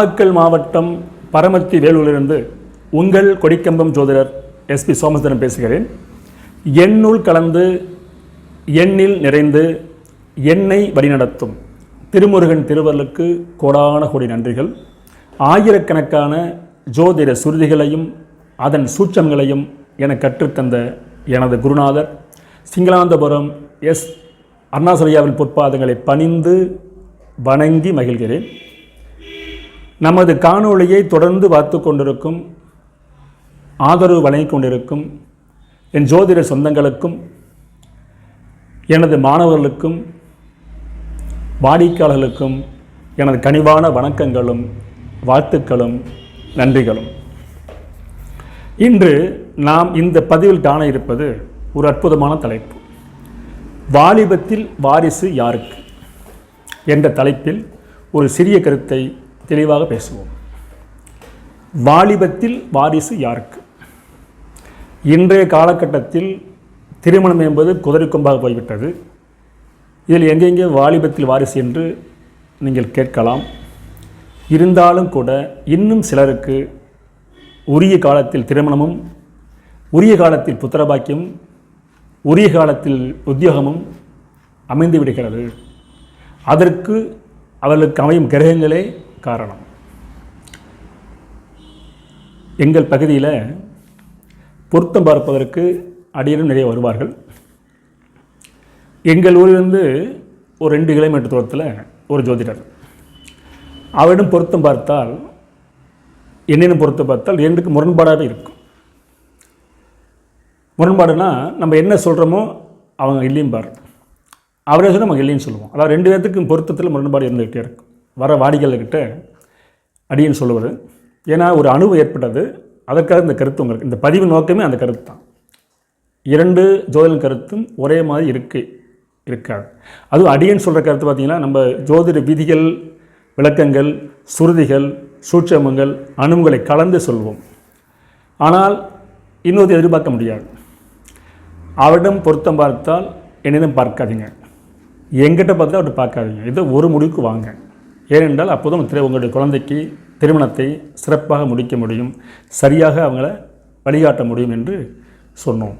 நாமக்கல் மாவட்டம் பரமத்தி வேலூரிலிருந்து உங்கள் கொடிக்கம்பம் ஜோதிடர் எஸ்பி சோமசுந்தரன் பேசுகிறேன். எண்ணுள் கலந்து எண்ணில் நிறைந்து எண்ணை வழிநடத்தும் திருமுருகன் திருவருளுக்கு கோடான கோடி நன்றிகள். ஆயிரக்கணக்கான ஜோதிட சுருதிகளையும் அதன் சூட்சங்களையும் என கற்றுத்தந்த எனது குருநாதர் சிங்களாந்தபுரம் எஸ் அருணாசலையாவின் பொற்பாதங்களை பணிந்து வணங்கி மகிழ்கிறேன். நமது காணொளியை தொடர்ந்து பார்த்து கொண்டிருக்கும் ஆதரவு வழங்கிக் கொண்டிருக்கும் என் ஜோதிட சொந்தங்களுக்கும் எனது மாணவர்களுக்கும் வாடிக்கையாளர்களுக்கும் எனது கனிவான வணக்கங்களும் வாழ்த்துக்களும் நன்றிகளும். இன்று நாம் இந்த பதிவில் காண இருப்பது ஒரு அற்புதமான தலைப்பு. வாலிபத்தில் வாரிசு யாருக்கு? என்ற தலைப்பில் ஒரு சிறிய கருத்தை தெளிவாக பேசுவோம். வாலிபத்தில் வாரிசு யாருக்கு? இன்றைய காலகட்டத்தில் திருமணம் என்பது குதிரை கொம்பாக போய்விட்டது. இதில் எங்கெங்கே வாலிபத்தில் வாரிசு என்று நீங்கள் கேட்கலாம். இருந்தாலும் கூட இன்னும் சிலருக்கு உரிய காலத்தில் திருமணமும் உரிய காலத்தில் புத்திரபாக்கியம் உரிய காலத்தில் உத்தியோகமும் அமைந்து விடுகிறது. அதற்கு அவர்களுக்கு அமையும் கிரகங்களே காரணம். எங்கள் பகுதியில் பொருத்தம் பார்ப்பதற்கு அடியனும் நிறைய வருவார்கள். எங்கள் ஊரிலிருந்து ஒரு ரெண்டு கிலோமீட்டர் தூரத்தில் ஒரு ஜோதிடர். அவரிடம் பொருத்தம் பார்த்தால் என்னென்ன பொருத்தம் பார்த்தால் இரண்டுக்கு முரண்பாடாகவே இருக்கும். முரண்பாடுனா நம்ம என்ன சொல்கிறோமோ அவங்க இல்லையும் பாரு அவரே சொன்னால் நம்ம இல்லைன்னு சொல்லுவோம். அதாவது ரெண்டு பேர்த்துக்கும் பொருத்தத்தில் முரண்பாடு இருந்துகிட்டே இருக்கும். வர வாடிக்கையாளர்கிட்ட அடியன்னு சொல்லுவது. ஏன்னா ஒரு அணுவு ஏற்பட்டது. அதற்காக இந்த கருத்து உங்களுக்கு இந்த பதிவு நோக்கமே அந்த கருத்து தான். இரண்டு ஜோதிட கருத்தும் ஒரே மாதிரி இருக்கு இருக்காது. அதுவும் அடியன் சொல்கிற கருத்து பார்த்திங்கன்னா நம்ம ஜோதிட விதிகள் விளக்கங்கள் சுருதிகள் சூட்சமங்கள் அணுகுகளை கலந்து சொல்வோம். ஆனால் இன்னொரு எதிர்பார்க்க முடியாது. அவரிடம் பொருத்தம் பார்த்தால் என்னிடம் பார்க்காதீங்க. எங்கிட்ட பார்த்தா அவர்கிட்ட பார்க்காதீங்க. இதை ஒரு முடிவுக்கு வாங்க. ஏனென்றால் அப்போதும் திரு உங்களுடைய குழந்தைக்கு திருமணத்தை சிறப்பாக முடிக்க முடியும் சரியாக அவங்கள வழிகாட்ட முடியும் என்று சொன்னோம்.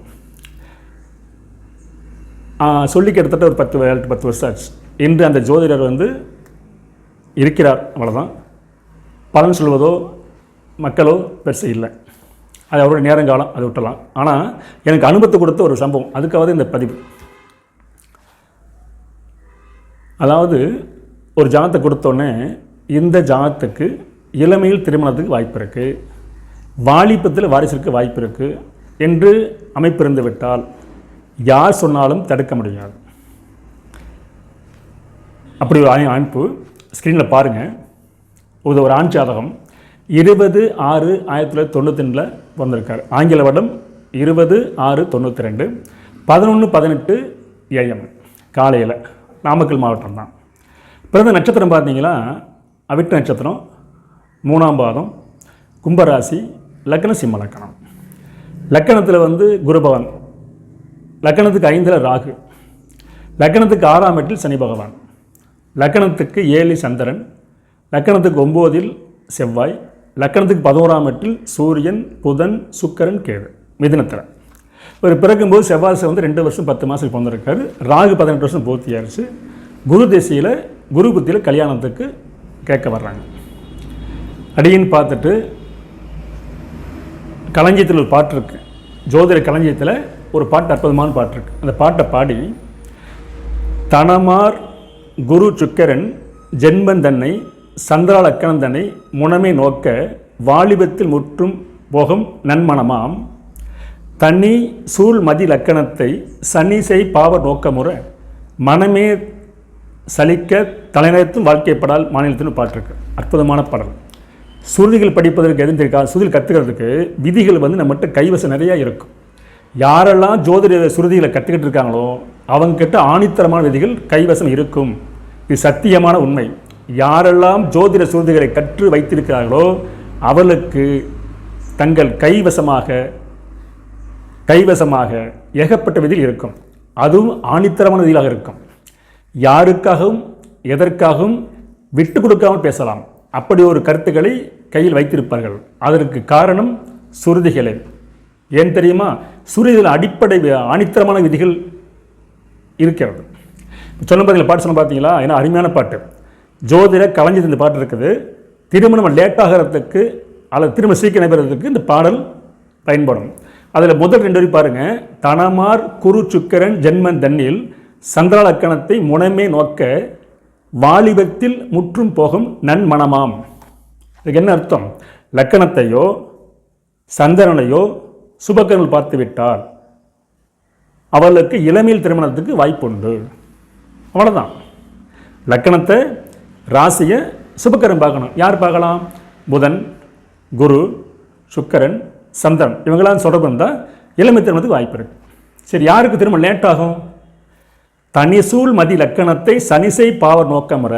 சொல்லி கிட்டத்தட்ட ஒரு பத்து ஏழு பத்து வருஷம் ஆச்சு. இன்று அந்த ஜோதிடர் வந்து இருக்கிறார் அவ்வளோதான் பலன் சொல்வதோ மக்களோ பெருசு இல்லை. அது அவருடைய நேரங்காலம் அதை விட்டலாம் ஆனால் எனக்கு அனுபவத்தை கொடுத்த ஒரு சம்பவம் அதுக்காவது இந்த பதிவு. அதாவது ஒரு ஜாதத்தை கொடுத்தோன்னே இந்த ஜாதத்துக்கு இளமையில் திருமணத்துக்கு வாய்ப்பு இருக்குது வாலிபத்தில் வாரிசுக்கு வாய்ப்பு இருக்குது என்று அமைப்பிருந்து விட்டால் யார் சொன்னாலும் தடுக்க முடியாது. அப்படி ஒரு அமைப்பு ஸ்க்ரீனில் பாருங்கள் இது ஒரு ஆண் ஜாதகம். இருபது ஆறு ஆயிரத்தி தொள்ளாயிரத்தி தொண்ணூற்றி ரெண்டில் வந்திருக்கார். ஆங்கில வருடம் இருபது ஆறு தொண்ணூற்றி ரெண்டு. பதினொன்று பதினெட்டு ஏஎம் காலையில் நாமக்கல் மாவட்டம் தான். பிறந்த நட்சத்திரம் பார்த்தீங்கன்னா அவிட்ட நட்சத்திரம் மூணாம் பாதம் கும்பராசி லக்கண சிம்ம லக்கணம். லக்கணத்தில் வந்து குருபவன் லக்கணத்துக்கு ஐந்தில் ராகு. லக்கணத்துக்கு ஆறாம் எட்டில் சனி பகவான். லக்கணத்துக்கு ஏழு சந்திரன். லக்கணத்துக்கு ஒம்போதில் செவ்வாய். லக்கணத்துக்கு பதினோராம் எட்டில் சூரியன் புதன் சுக்கரன் கேது. மிதினத்தில். இவர் பிறக்கும்போது செவ்வாய் வந்து ரெண்டு வருஷம் பத்து மாதத்துக்கு பிறந்திருக்காரு. ராகு பதினெட்டு வருஷம் பூர்த்தி ஆயிடுச்சு குரு திசையில் குரு புத்தியில் கல்யாணத்துக்கு கேட்க வர்றாங்க. அடின்னு பார்த்துட்டு களஞ்சியத்தில் ஒரு பாட்டு இருக்கு. ஜோதிட களஞ்சியத்தில் ஒரு பாட்டு அற்புதமான பாட்டு இருக்கு. அந்த பாட்டை பாடி தனமார் குரு சுக்கரன் ஜென்மன் தன்னை சந்திரா லக்கணம் தன்னை முனமே நோக்க வாலிபத்தில் முற்றும் போகும் நன்மணமாம். தனி சூழ் மதி லக்கணத்தை சன்னிசை பாவ நோக்கமுற மனமே சலிக்க தலைநகரத்தும் வாழ்க்கைப்படால் மாநிலத்திலும் பாட்டிருக்கு. அற்புதமான பாடல். சுருதிகள் படிப்பதற்கு எதுவும் தெரியாது சுருதிகள் கற்றுக்கிறதுக்கு விதிகள் வந்து நம்மகிட்ட கைவசம் நிறையா இருக்கும் யாரெல்லாம் ஜோதிட சுருதிகளை கற்றுக்கிட்டு இருக்காங்களோ அவங்கக்கிட்ட ஆணித்தரமான விதிகள் கைவசம் இருக்கும். இது சத்தியமான உண்மை. யாரெல்லாம் ஜோதிட சுருதிகளை கற்று வைத்திருக்கிறார்களோ அவர்களுக்கு தங்கள் கைவசமாக கைவசமாக ஏகப்பட்ட விதியில் இருக்கும். அதுவும் ஆணித்தரமான விதிகளாக இருக்கும். யாருக்காகவும் எதற்காகவும் விட்டு கொடுக்காமல் பேசலாம். அப்படி ஒரு கருத்துக்களை கையில் வைத்திருப்பார்கள். அதற்கு காரணம் சுருதிகளே. ஏன் தெரியுமா? சுருதிகள் அடிப்படை ஆணித்தரமான விதிகள் இருக்கிறது. சொன்ன பார்த்தீங்களா பாட்டு சொன்ன பார்த்தீங்களா ஏன்னா அருமையான பாட்டு. ஜோதிட கலைஞர் இந்த பாட்டு இருக்குது. திருமணம் லேட்டாகிறதுக்கு அல்லது திருமணம் சீக்கிரம் நடைபெறதுக்கு இந்த பாடல் பயன்படும். அதில் முதல் ரெண்டு வரி பாருங்க. தனமார் குரு சுக்கரன் ஜென்மன் தன்னில் சந்திராலக்கணத்தை முனமே நோக்க வாலிபத்தில் முற்றும் போகும் நன்மணமாம் இதுக்கு என்ன அர்த்தம்? லக்கணத்தையோ சந்திரனையோ சுபக்கரங்கள் பார்த்து விட்டால் அவளுக்கு இளமையில் திருமணத்துக்கு வாய்ப்புண்டு. அவ்வளோதான் லக்கணத்தை ராசியை சுபக்கரன் பார்க்கணும். யார் பார்க்கலாம்? புதன் குரு சுக்கரன் சந்திரன். இவங்களாம் தொடர்பு இருந்தால் இளமை திருமணத்துக்கு வாய்ப்பு இருக்குது சரி யாருக்கு திருமணம் லேட் ஆகும் தனிசூழ் மதி லக்கணத்தை சனிசை பாவர் நோக்கமுற.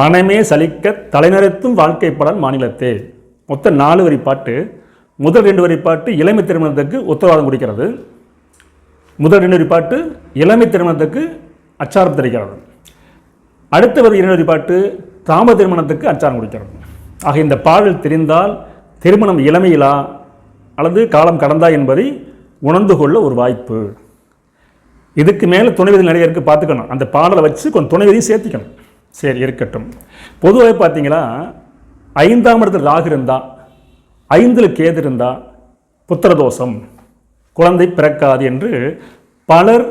மனமே சலிக்க தலைநிறுத்தும் வாழ்க்கை மாநிலத்தே. மொத்தம் நாலு வரி பாட்டு. முதல் ரெண்டு வரி பாட்டு இளமை திருமணத்துக்கு உத்தரவாதம் கொடுக்கிறது. முதல் ரெண்டு வரி பாட்டு இளமை திருமணத்துக்கு அச்சாரம் தெரிகிறது. அடுத்த ஒரு இரண்டு வரி பாட்டு தாம திருமணத்துக்கு அச்சாரம் கொடுக்கிறது. ஆக இந்த பாடல் தெரிந்தால் திருமணம் இளமையிலா அல்லது காலம் கடந்தா என்பதை உணர்ந்து கொள்ள ஒரு வாய்ப்பு. இதுக்கு மேலே துணைவிதி நிறைய இருக்குது பார்த்துக்கணும். அந்த பாடலை வச்சு கொஞ்சம் துணைவதையும் சேர்த்திக்கணும். சரி இருக்கட்டும். பொதுவாக பார்த்தீங்களா ஐந்தாம் இடத்துல ராகு இருந்தால் ஐந்தில் கேது இருந்தால் புத்திரதோஷம் குழந்தை பிறக்காது என்று பலர்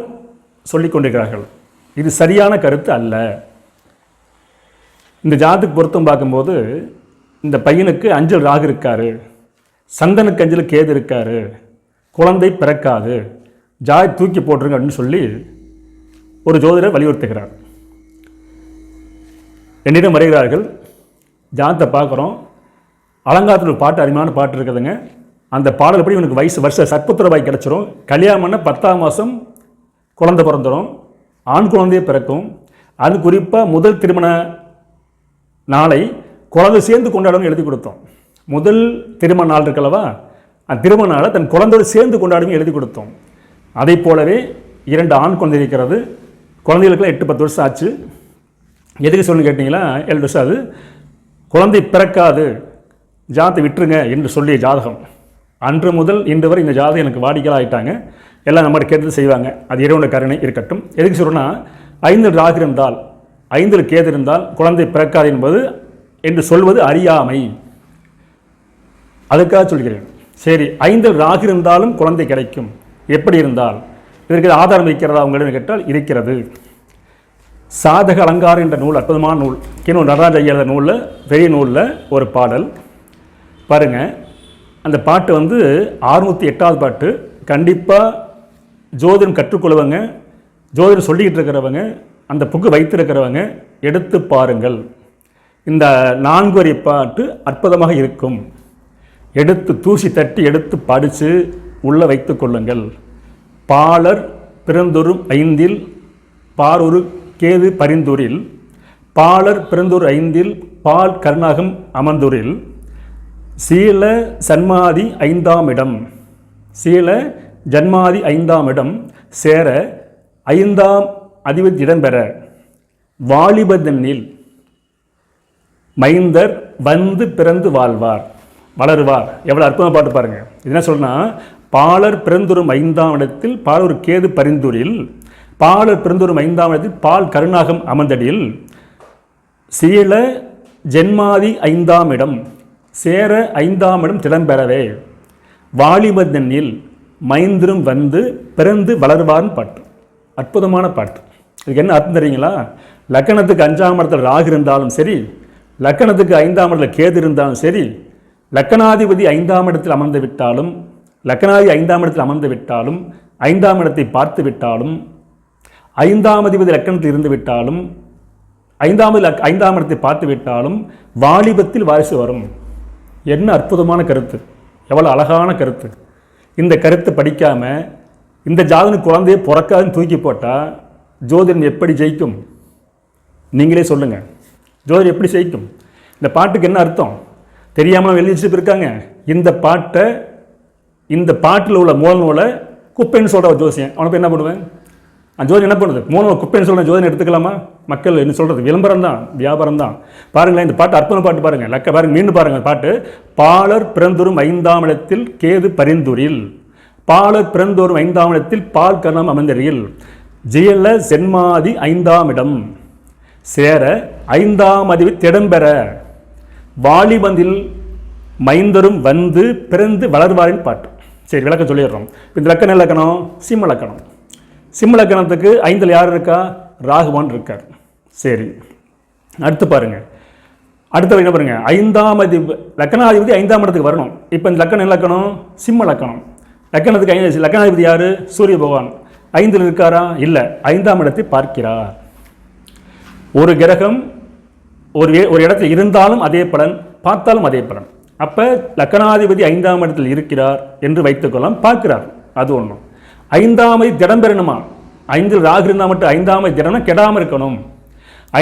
சொல்லி கொண்டிருக்கிறார்கள். இது சரியான கருத்து அல்ல. இந்த ஜாதத்துக்கு பொருத்தம் பார்க்கும்போது இந்த பையனுக்கு அஞ்சல் ராகு இருக்காரு. சந்தனுக்கு அஞ்சல் கேது இருக்காரு. குழந்தை பிறக்காது. ஜாய் தூக்கி போட்டுருங்க அப்படின்னு சொல்லி ஒரு ஜோதிடர் வலியுறுத்துகிறார். என்னிடம் வருகிறார்கள் ஜானத்தை பார்க்குறோம். அலங்காரத்தில் ஒரு பாட்டு அருமையான பாட்டு இருக்குதுங்க. அந்த பாடல் படி இவனுக்கு வயசு வருஷ சற்புத்திரபாய் கிடச்சிரும். கல்யாணம் பண்ண பத்தாம் மாதம் குழந்தை பிறந்துடும் ஆண் குழந்தையே பிறக்கும். அது குறிப்பாக முதல் திருமண நாளை குழந்தை சேர்ந்து கொண்டாடணும்னு எழுதி கொடுத்தோம். முதல் திருமண நாள் இருக்கல்லவா? அந்த திருமண நாளை தன் குழந்தையோடு சேர்ந்து கொண்டாடும் எழுதி கொடுத்தோம். அதை போலவே இரண்டு ஆண் குழந்தை இருக்கிறது. குழந்தைகளுக்குலாம் எட்டு பத்து வருஷம் ஆச்சு. எதுக்கு சொல்லு கேட்டிங்கன்னா ஏழு வருஷம் அது குழந்தை பிறக்காது ஜாதத்தை விட்டுருங்க என்று சொல்லிய ஜாதகம். அன்று முதல் இன்று வரை இந்த ஜாதகம் எனக்கு வாடிக்கையாக ஆகிட்டாங்க எல்லாம் நம்ம கேட்டு செய்வாங்க. அது இறைவனுடைய கருணை இருக்கட்டும். எதுக்கு சொல்கிறேன்னா ஐந்தில் ராகு இருந்தால் ஐந்தில் கேது இருந்தால் குழந்தை பிறக்காது என்பது என்று சொல்வது அறியாமை. அதுக்காக சொல்கிறேன். சரி ஐந்தில் ராகு இருந்தாலும் குழந்தை கிடைக்கும். எப்படி இருந்தால்? இதற்கு ஆதாரம் இருக்கிறதா உங்களிடம் கேட்டால் இருக்கிறது. சாதக அலங்காரம் என்ற நூல் அற்புதமான நூல் கிணு நடராஜ ஐயா நூலில் பெரிய நூலில் ஒரு பாடல். பாருங்கள் அந்த பாட்டு வந்து அறுநூற்றி எட்டாவது பாட்டு. கண்டிப்பாக ஜோதிடம் கற்றுக்கொள்வங்க ஜோதிடம் சொல்லிக்கிட்டு இருக்கிறவங்க அந்த புக்கு வைத்திருக்கிறவங்க எடுத்து பாருங்கள். இந்த நான்கு வரி பாட்டு அற்புதமாக இருக்கும். எடுத்து தூசி தட்டி எடுத்து படித்து உள்ளே வைத்து கொள்ளுங்கள். பாலர் பிறந்தொரும் ஐந்தில் பாரொரு கேது பரிந்துரில் பாலர் பிறந்தொரு ஐந்தில் பால் கருணாகம் அமர்ந்துரில் சீல சன்மாதி ஐந்தாம் இடம் சீல ஜன்மாதி ஐந்தாம் இடம் சேர ஐந்தாம் அதிபதி இடம்பெற வாலிபதனில் மைந்தர் வந்து பிறந்து வாழ்வார் வளருவார். எவ்வளோ அற்புதமாக பாட்டு பாருங்க. என்ன சொல்லுன்னா பாலர் பிறந்துரும் ஐந்தாம் இடத்தில் பாலூர் கேது பரிந்துரில் பாலர் பிறந்துரும் ஐந்தாம் இடத்தில் பால் கருணாகம் அமர்ந்தடில் சீல ஜென்மாதி ஐந்தாம் இடம் சேர ஐந்தாம் இடம் திடம்பெறவே வாலிபதனில் மைந்திரும் வந்து பிறந்து வளர்வார்னு பாட்டு. அற்புதமான பாட்டு. இதுக்கு என்ன அர்த்தம் தெரியுங்களா? லக்கணத்துக்கு அஞ்சாம் இடத்துல ராகு இருந்தாலும் சரி லக்கணத்துக்கு ஐந்தாம் இடத்துல கேது இருந்தாலும் சரி லக்கணாதிபதி ஐந்தாம் இடத்தில் அமர்ந்து விட்டாலும் லக்னாதி ஐந்தாம் இடத்தில் அமர்ந்து விட்டாலும் ஐந்தாம் இடத்தை பார்த்து விட்டாலும் ஐந்தாம் அதிபதி லக்கணத்தில் இருந்து விட்டாலும் ஐந்தாம் லக் ஐந்தாம் இடத்தை பார்த்து விட்டாலும் வாலிபத்தில் வாரிசு வரும். என்ன அற்புதமான கருத்து. எவ்வளோ அழகான கருத்து. இந்த கருத்தை படிக்காமல் இந்த ஜாதனு குழந்தையை பிறக்காதுன்னு தூக்கி போட்டால் ஜோதிடன் எப்படி ஜெயிக்கும்? நீங்களே சொல்லுங்கள் ஜோதிடம் எப்படி ஜெயிக்கும்? இந்த பாட்டுக்கு என்ன அர்த்தம்? தெரியாமல் எழுதி வச்சுட்டு இருக்காங்க இந்த பாட்டை இந்த பாட்டில் உள்ள மூல நூலை குப்பைன்னு சொல்கிற ஒரு ஜோசியன். அவனை போய் என்ன பண்ணுவேன்? அந்த ஜோதி என்ன பண்ணுறது மூணு குப்பைன்னு சொல்கிற ஜோதினை எடுத்துக்கலாமா? மக்கள் என்ன சொல்கிறது விளம்பரம் தான் வியாபாரம் தான். பாருங்களேன் இந்த பாட்டு அற்புதம் பாட்டு பாருங்கள் லக்க பாருங்க மீண்டும் பாருங்கள் பாட்டு. பாலர் பிறந்தோறும் ஐந்தாம் இடத்தில் கேது பரிந்துரில். பாலர் பிறந்தோறும் ஐந்தாம் இடத்தில் பால் கரணம் அமைந்தறியில். ஜெயல சென்மாதி ஐந்தாம் இடம். சேர ஐந்தாம் அதிவு திடம்பெற வாலிபந்தில் மைந்தரும் வந்து பிறந்து வளர்வாரின் பாட்டு. சரி விளக்கம் சொல்லிடுறோம். இந்த லக்கணம் இலக்கணம் சிம்ம லக்கணம். சிம்ம லக்கணத்துக்கு ஐந்தில் யார் இருக்கா? ராகுவான் இருக்கார். சரி அடுத்து பாருங்கள் அடுத்த என்ன பாருங்கள் ஐந்தாம் அதிப லக்கணாதிபதி ஐந்தாம் இடத்துக்கு வரணும். இப்போ இந்த லக்கணம் இலக்கணம் சிம்ம லக்கணம். லக்கணத்துக்கு ஐந்து லக்கணாதிபதி யார்? சூரிய பகவான். ஐந்தில் இருக்காரா? இல்லை. ஐந்தாம் இடத்தை பார்க்கிறார். ஒரு கிரகம் ஒரு ஒரு இடத்துல இருந்தாலும் அதே பலன் பார்த்தாலும் அதே பலன். அப்போ லக்கணாதிபதி ஐந்தாம் இடத்தில் இருக்கிறார் என்று வைத்துக்கொள்ளலாம். பார்க்கிறார். அது ஒன்றும் ஐந்தாமதி திடம் பெறணுமா? ஐந்தில் ராகு இருந்தால் மட்டும் ஐந்தாமதி திடம்னா கெடாமல் இருக்கணும்.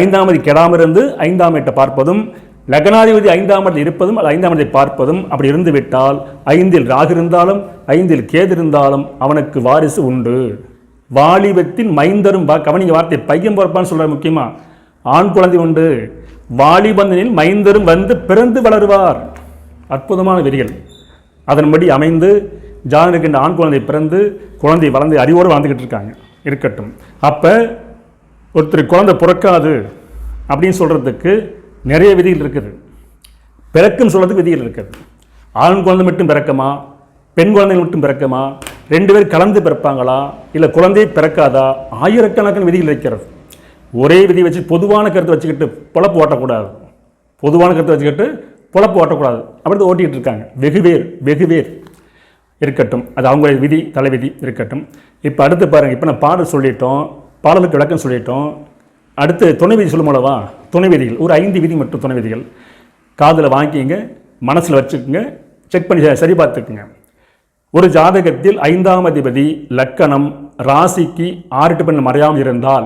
ஐந்தாமதி கெடாமல் இருந்து ஐந்தாம் இடத்தை பார்ப்பதும் லக்னாதிபதி ஐந்தாம் இடத்தில் இருப்பதும் அது ஐந்தாம் இடத்தை பார்ப்பதும் அப்படி இருந்து விட்டால் ஐந்தில் ராகு இருந்தாலும் ஐந்தில் கேது இருந்தாலும் அவனுக்கு வாரிசு உண்டு. வாலிபத்தின் மைந்தரும் வா கவனிங்க வார்த்தை பையன் பிறப்பான்னு சொல்கிற முக்கியமா. ஆண் குழந்தை உண்டு. வாலிபந்தனில் மைந்தரும் வந்து பிறந்து வளருவார். அற்புதமான விதிகள். அதன்படி அமைந்து ஜாதனுக்கு ஆண் குழந்தை பிறந்து குழந்தை வளர்ந்து அறிவோடு வாழ்ந்துக்கிட்டு இருக்காங்க. இருக்கட்டும். அப்போ ஒருத்தர் குழந்தை பிறக்காது அப்படின்னு சொல்கிறதுக்கு நிறைய விதிகள் இருக்குது. பிறக்குன்னு சொல்கிறதுக்கு விதிகள் இருக்குது. ஆண் குழந்தை மட்டும் பிறக்குமா? பெண் குழந்தைகள் மட்டும் பிறக்கமா? ரெண்டு பேர் கலந்து பிறப்பாங்களா? இல்லை குழந்தையை பிறக்காதா? ஆயிரக்கணக்கான விதிகள் இருக்கிறது. ஒரே விதி வச்சு பொதுவான கருத்தை வச்சுக்கிட்டு பொழப்பு ஓட்டக்கூடாது. பொதுவான கருத்தை வச்சுக்கிட்டு பொழப்பு ஓட்டக்கூடாது. அப்படி தான் ஓட்டிகிட்டு இருக்காங்க. வெகு பேர் வெகு பேர் இருக்கட்டும். அது அவங்களுடைய விதி தலைவிதி இருக்கட்டும். இப்போ அடுத்து பாருங்கள் இப்போ நான் பாடல் சொல்லிட்டோம். பாடலுக்கு விளக்கம் சொல்லிட்டோம். அடுத்து துணை விதி சொல்லும் அல்லவா துணை விதிகள். ஒரு ஐந்து விதி மற்றும் துணை விதிகள். காதில் வாங்கிங்க மனசில் வச்சுக்கோங்க செக் பண்ணி சரி பார்த்துக்குங்க. ஒரு ஜாதகத்தில் ஐந்தாம் அதிபதி லக்கணம் ராசிக்கு ஆறு பெண் மறையாமல் இருந்தால்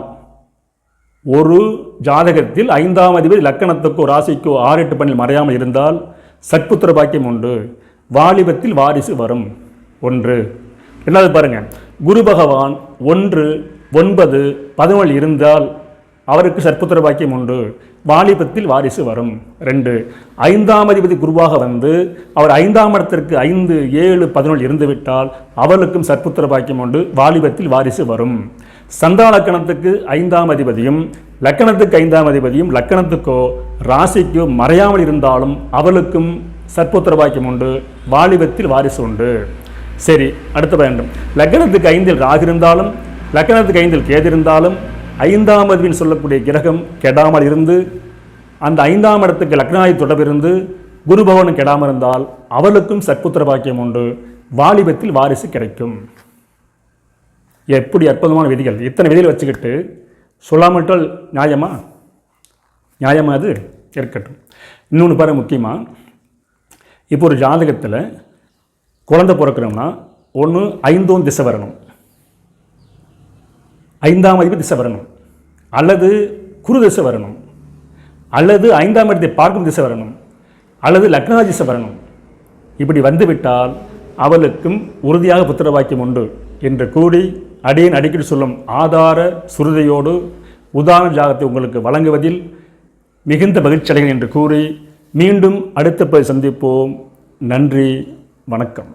ஒரு ஜாதகத்தில் ஐந்தாம் அதிபதி லக்கணத்துக்கோ ராசிக்கோ ஆறு எட்டு பண்ணில் மறையாமல் இருந்தால் சற்புத்திர பாக்கியம் உண்டு. வாலிபத்தில் வாரிசு வரும். ஒன்று. ரெண்டாவது பாருங்க. குரு பகவான் ஒன்று ஒன்பது பதினொன்று இருந்தால் அவருக்கு சற்புத்திர பாக்கியம் உண்டு. வாலிபத்தில் வாரிசு வரும். ரெண்டு. ஐந்தாம் அதிபதி குருவாக வந்து அவர் ஐந்தாம் இடத்திற்கு ஐந்து ஏழு பதினொன்று இருந்துவிட்டால் அவர்களுக்கும் சற்புத்திர பாக்கியம் உண்டு. வாலிபத்தில் வாரிசு வரும். சந்தா லக்கணத்துக்கு ஐந்தாம் அதிபதியும் லக்கணத்துக்கு ஐந்தாம் அதிபதியும் லக்கணத்துக்கோ ராசிக்கோ மறையாமல் இருந்தாலும் அவளுக்கும் சற்புத்திர பாக்கியம் உண்டு வாலிபத்தில் வாரிசு உண்டு. சரி அடுத்த வேண்டும் லக்கணத்துக்கு ஐந்தில் ராகு இருந்தாலும் லக்கணத்துக்கு ஐந்தில் கேது இருந்தாலும் ஐந்தாம் அதிபதினு சொல்லக்கூடிய கிரகம் கெடாமல் இருந்து அந்த ஐந்தாம் இடத்துக்கு லக்னாதி தொடர்பு இருந்து குரு கெடாமல் இருந்தால் அவளுக்கும் சற்புத்திர பாக்கியம் உண்டு வாலிபத்தில் வாரிசு கிடைக்கும். எப்படி அற்புதமான விதிகள் இத்தனை விதிகள் வச்சுக்கிட்டு சொல்லாமட்டால் நியாயமா? நியாயமா அது? இருக்கட்டும். இன்னொன்று பாருங்க முக்கியமாக இப்போ ஒரு ஜாதகத்தில் குழந்தை பிறக்கிறோம்னா ஒன்று ஐந்தோம் திசை வரணும். ஐந்தாம் அதிபதி திசை வரணும். அல்லது குரு திசை வரணும். அல்லது ஐந்தாம் இடத்தை பார்க்கும் திசை வரணும். அல்லது லக்னா திசை வரணும். இப்படி வந்துவிட்டால் அவளுக்கும் உறுதியாக புத்திர வாக்கியம் உண்டு என்று கூறி அடியேன் அடிக்கடி சொல்லும் ஆதார சுருதையோடு உதாரண ஜாகத்தை உங்களுக்கு வழங்குவதில் மிகுந்த மகிழ்ச்சி அடைகிறேன் என்று கூறி மீண்டும் அடுத்த பதில் சந்திப்போம். நன்றி வணக்கம்.